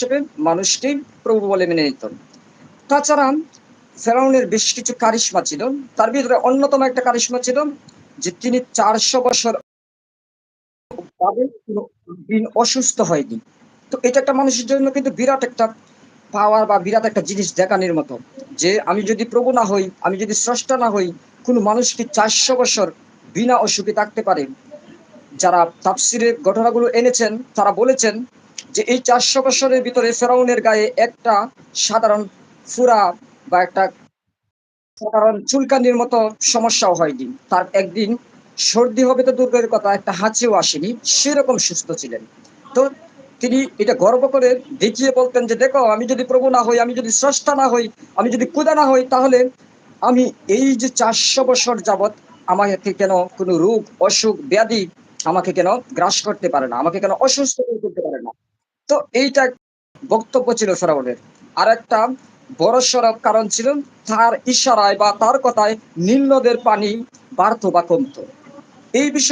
হিসেবে মানুষকে প্রভু বলে মেনে নিত। তাছাড়া ফেরাউনের বেশ কিছু কারিশমা ছিল। তার ভিতরে অন্যতম একটা কারিশমা ছিল যে তিনি চারশো বছর দিন অসুস্থ হয়নি। তো এটা একটা মানুষের জন্য কিন্তু বিরাট একটা পাওয়ার বা বিরাট একটা জিনিস দেখানোর মতো যে আমি যদি প্রভু না হই, আমি যদি স্রষ্টা না হই, কোনো মানুষ কি চারশো বছর বিনা অসুখে থাকতে পারে? যারা তাফসিরের ঘটনাগুলো এনেছেন, তারা বলেছেন যে এই চারশো বছরের ভিতরে ফেরাউনের গায়ে একটা সাধারণ ফুরা বা একটা সাধারণ চুলকানির মতো সমস্যাও হয়নি। তার একদিন সর্দি হবে তো দুর্গের কথা, একটা হাঁচিও আসেনি, সেরকম সুস্থ ছিলেন। তো তিনি এটা গর্ব করে দেখিয়ে বলতেন যে, দেখো, আমি যদি প্রভু না হই, আমি যদি স্রষ্টা না হই, আমি যদি কুদা না হই, তাহলে আমি এই যে চারশো বছর যাবৎ আমাকে কেন কোনো রোগ, অসুখ, ব্যাধি আমাকে কেন গ্রাস করতে পারে না, আমাকে কেন অসুস্থ তো এইটা বক্তব্য ছিল ফেরাউনের। আর একটা বড় সড়ক কারণ ছিল তার ইশারায় বা তার কথায় নিম্নদের নদের পানি বাড়তো বা কমতো। এই বিষয়ে